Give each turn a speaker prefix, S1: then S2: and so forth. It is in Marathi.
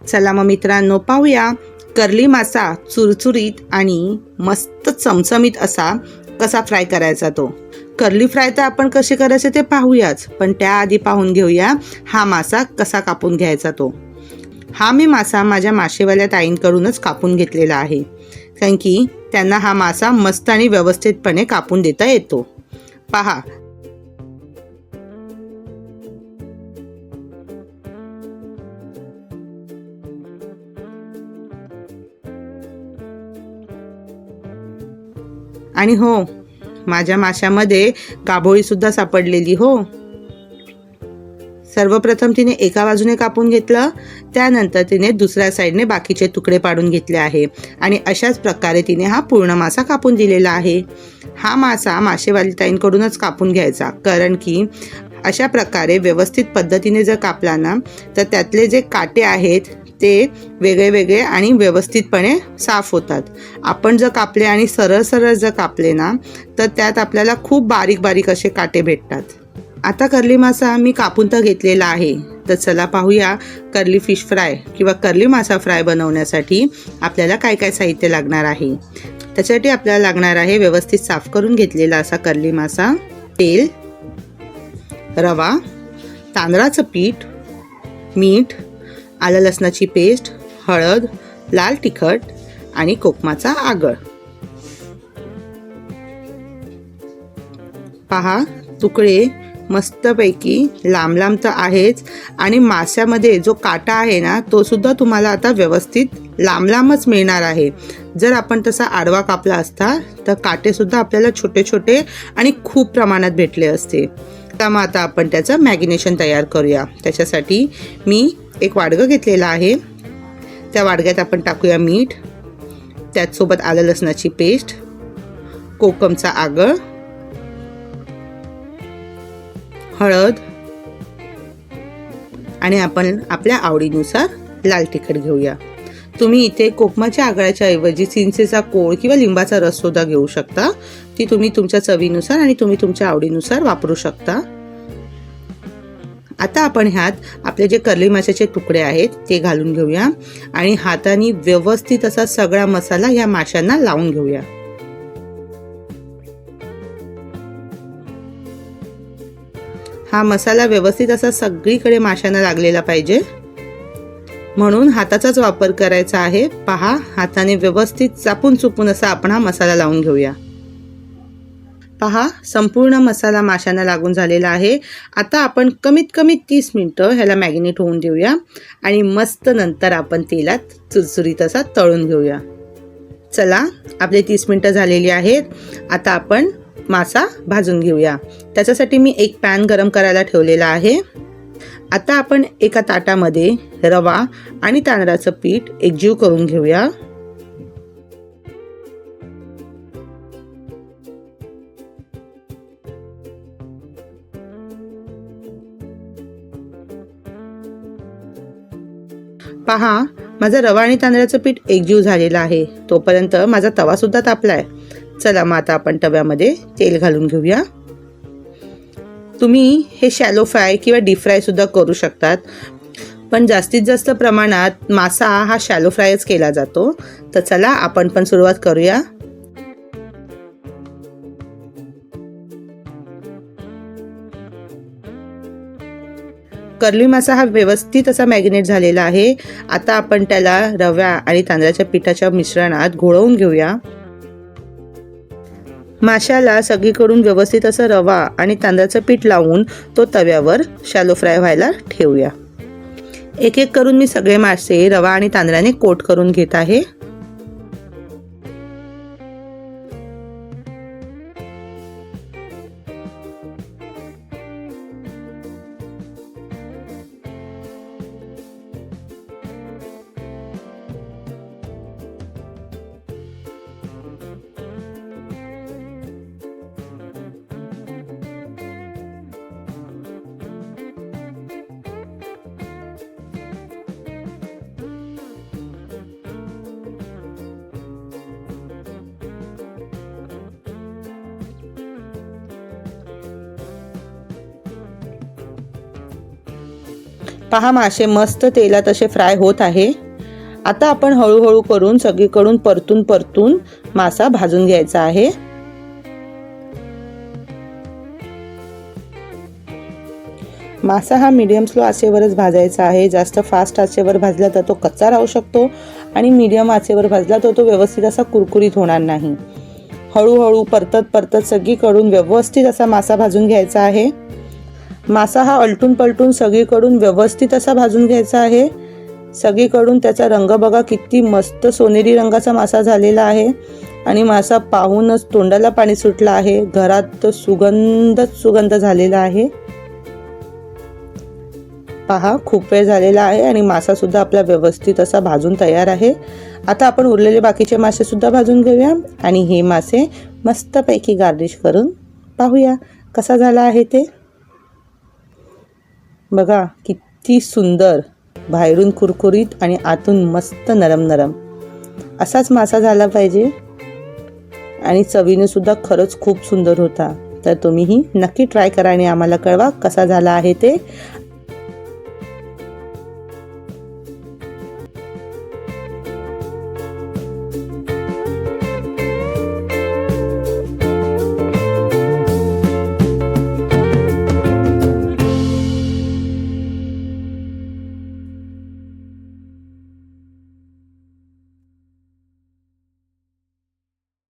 S1: चला मग मित्रांनो पाहूया. कर्ली मासा चुरचुरीत आणि मस्त चमचमीत असा कसा फ्राय करायचा तो. कर्ली फ्राय तर आपण कसे करायचे ते पाहूयाच पण त्याआधी पाहून घेऊया हा मासा कसा कापून घ्यायचा तो. हा मी मासा माझ्या माशेवाल्या ताईंकडूनच कापून घेतलेला आहे. कारण की त्यांना हा मासा मस्त आणि व्यवस्थितपणे कापून देता येतो. पहा आणि हो माझ्या माशामध्ये काबोळीसुद्धा सापडलेली हो. सर्वप्रथम तिने एका बाजूने कापून घेतलं त्यानंतर तिने दुसऱ्या साईडने बाकीचे तुकडे पाडून घेतले आहे. आणि अशाच प्रकारे तिने हा पूर्ण मासा कापून दिलेला आहे. हा मासा मासेवालीताईंकडूनच कापून घ्यायचा कारण की अशा प्रकारे व्यवस्थित पद्धतीने जर कापला ना तर त्यातले जे काटे आहेत ते वेगळे वेगळे आणि व्यवस्थितपणे साफ होतात. आपण जर कापले आणि सरळ सरळ जर कापले ना तर त्यात आपल्याला खूप बारीक बारीक असे काटे भेटतात. आता कर्ली मासा मी कापून तर घेतलेला आहे. तर चला पाहूया कर्ली फिश फ्राय किंवा कर्ली मासा फ्राय बनवण्यासाठी आपल्याला काय काय साहित्य लागणार आहे. त्याच्यासाठी आपल्याला लागणार आहे व्यवस्थित साफ करून घेतलेला असा कर्ली मासा तेल रवा तांदळाचं पीठ मीठ आलं लसणाची पेस्ट हळद लाल तिखट आणि कोकमाचा आगळ. पहा तुकडे मस्तपैकी लांब लांब तर आहेच आणि माशामध्ये जो काटा आहे ना तो सुद्धा तुम्हाला आता व्यवस्थित लांब लांबच मिळणार आहे. जर आपण तसा आडवा कापला असता तर काटेसुद्धा आपल्याला छोटे छोटे आणि खूप प्रमाणात भेटले असते. तर मग आता आपण त्याचं मॅगिनेशन तयार करूया. त्याच्यासाठी मी एक वाडगं घेतलेलं आहे. त्या वाडग्यात आपण टाकूया मीठ. त्याचसोबत आलं लसणाची पेस्ट. कोकमचा आगळ. हळद. आणि आपण आपल्या आवडीनुसार लाल तिखट घेऊया. तुम्ही इथे कोकमाच्या आगळाच्या ऐवजी चिंचेचा कोळ किंवा लिंबाचा रस सुद्धा घेऊ शकता. ती तुम्ही तुमच्या चवीनुसार आणि तुम्ही तुमच्या आवडीनुसार वापरू शकता. आता आपण ह्यात आपले जे कर्ली माशाचे तुकडे आहेत ते घालून घेऊया. आणि हाताने व्यवस्थित असा सगळा मसाला ह्या माशांना लावून घेऊया. हा मसाला व्यवस्थित असा सगळीकडे माशांना लागलेला पाहिजे. म्हणून हाताचाच वापर करायचा आहे. पहा हाताने व्यवस्थित चापून चुपून असा आपण हा मसाला लावून घेऊया. पहा संपूर्ण मसाला माशांना लागून झालेला आहे. आता आपण कमीत कमी तीस मिनटं ह्याला मॅगिनेट होऊन देऊया. आणि मस्त नंतर आपण तेलात चुरचुरीत असा तळून घेऊया. चला आपले तीस मिनटं झालेली आहेत. आता आपण मासा भाजून घेऊया. त्याच्यासाठी मी एक पॅन गरम करायला ठेवलेला आहे. आता आपण एका ताटामध्ये रवा आणि तांदळाचं पीठ एकजीव करून घेऊया. पहा माझा रवा आणि तांदळाचं पीठ एकजीव झालेलं आहे. तोपर्यंत माझा तवासुद्धा तापला तापलाय. चला मग आता आपण तव्यामध्ये तेल घालून घेऊया. तुम्ही हे शॅलो फ्राय किंवा डीप फ्रायसुद्धा करू शकतात. पण जास्तीत जास्त प्रमाणात मासा हा शॅलो फ्रायच केला जातो. तर चला आपण पण सुरुवात करूया. कर्ली मासा हा व्यवस्थित असा मॅगिनेट झालेला आहे. आता आपण त्याला रव्या आणि तांदळाच्या पिठाच्या मिश्रणात घोळवून घेऊया. माशाला सगळीकडून व्यवस्थित असं रवा आणि तांदळाचं पीठ लावून तो तव्यावर शॅलो फ्राय व्हायला ठेवूया. एक एक करून मी सगळे मासे रवा आणि तांदळाने कोट करून घेत आहे. पहा मासे मस्त तेलात असे फ्राय होत आहे. आता आपण हळूहळू करून सगळीकडून परतून परतून मासा भाजून घ्यायचा आहे. मासा हा मीडियम स्लो आचेवरच भाजायचा आहे. जास्त फास्ट आचेवर भाजला तर तो कच्चा राहू शकतो आणि मीडियम आचेवर भाजला तर तो व्यवस्थित असा कुरकुरीत होणार नाही. हळूहळू परतत परतत सगळीकडून व्यवस्थित असा मासा भाजून घ्यायचा आहे. मासा हा अलटून पलटून सगळीकडून व्यवस्थित असा भाजून घ्यायचा आहे. सगळीकडून त्याचा रंग बघा किती मस्त सोनेरी रंगाचा मासा झालेला आहे. आणि मासा पाहूनच तोंडाला पाणी सुटलं आहे. घरात सुगंधच सुगंध झालेला आहे. पहा खूप वेळ झालेला आहे आणि मासा सुद्धा आपला व्यवस्थित असा भाजून तयार आहे. आता आपण उरलेले बाकीचे मासे सुद्धा भाजून घेऊया आणि हे मासे मस्तपैकी गार्निश करून पाहूया कसा झाला आहे ते. बघा किती सुंदर. बाहेरून कुरकुरीत आणि आतून मस्त नरम नरम असाच मासा झाला पाहिजे. आणि चवीने सुद्धा खरंच खूप सुंदर होता. तर तुम्हीही नक्की ट्राय करा आणि आम्हाला कळवा कसा झाला आहे ते.